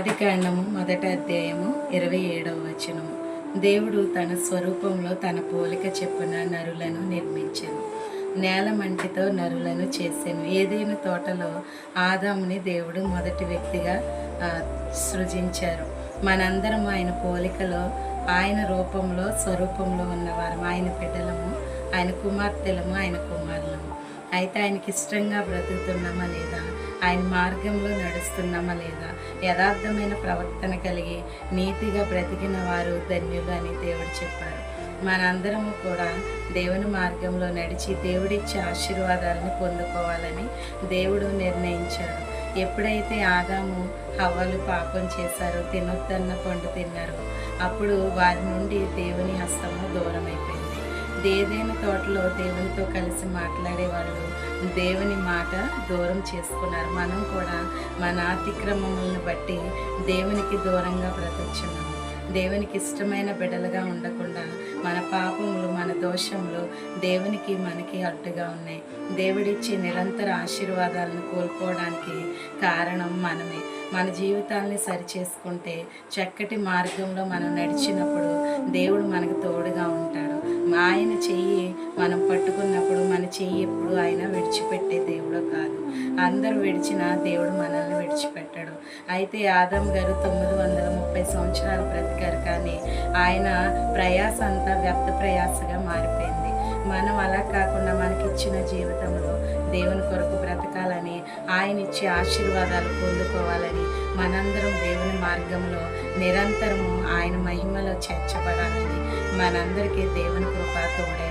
ఆది కాండము మొదటి అధ్యాయము ఇరవై ఏడవ వచనము. దేవుడు తన స్వరూపంలో తన పోలిక చెప్పున నరులను నిర్మించాను. నేల మంటితో నరులను చేశాను ఏదైనా తోటలో ఆదాముని దేవుడు మొదటి వ్యక్తిగా సృజించారు. మనందరం ఆయన పోలికలో ఆయన రూపంలో స్వరూపంలో ఉన్నవారు ఆయన బిడ్డలము ఆయన కుమార్తెలము ఆయన కుమారులము. అయితే ఆయనకి ఇష్టంగా బ్రతుకుతున్నామా లేదా? ఆయన మార్గంలో నడుస్తున్నామా లేదా? యథార్థమైన ప్రవర్తన కలిగి నీతిగా బ్రతికిన వారు ధన్యులు అని దేవుడు చెప్పారు. మనందరము కూడా దేవుని మార్గంలో నడిచి దేవుడిచ్చే ఆశీర్వాదాలను పొందుకోవాలని దేవుడు నిర్ణయించాడు. ఎప్పుడైతే ఆదాము హవ్వలు పాపం చేశారో తినొద్దన్న పండు తిన్నారో. అప్పుడు వారి నుండి దేవుని హస్తము దూరం దేదైన తోటలో దేవునితో కలిసి మాట్లాడే వాళ్ళు దేవుని మాట దూరం చేసుకున్నారు. మనం కూడా మన అతిక్రమములను బట్టి దేవునికి దూరంగా బ్రతుకుచున్నాము దేవునికి ఇష్టమైన బిడలుగా ఉండకుండా మన పాపములు మన దోషములు దేవునికి మనకి అడ్డుగా ఉన్నాయి. దేవుడిచ్చే నిరంతర ఆశీర్వాదాలను కోల్పోవడానికి కారణం మనమే. మన జీవితాల్ని సరిచేసుకుంటే చక్కటి మార్గంలో మనం నడిచినప్పుడు దేవుడు మనకు తోడుగా ఉంటాడు ఆయన చెయ్యి మనం పట్టుకున్నప్పుడు మన చెయ్యి ఎప్పుడు ఆయన విడిచిపెట్టే దేవుడు కాదు. అందరూ విడిచిన దేవుడు మనల్ని విడిచిపెట్టాడు. అయితే ఆదం గారు తొమ్మిది వందల ముప్పై సంవత్సరాలు బ్రతికారు కానీ ఆయన ప్రయాస అంతా వ్యర్థ ప్రయాసగా మారిపోయింది. మనం అలా కాకుండా మనకిచ్చిన జీవితంలో దేవుని కొరకు బ్రతకాలని ఆయన ఇచ్చే ఆశీర్వాదాలు పొందుకోవాలని మనందరం దేవుని మార్గంలో నిరంతరము ఆయన మహిమలో చేర్చబడాలని మనందరికీ దేవుని Lord.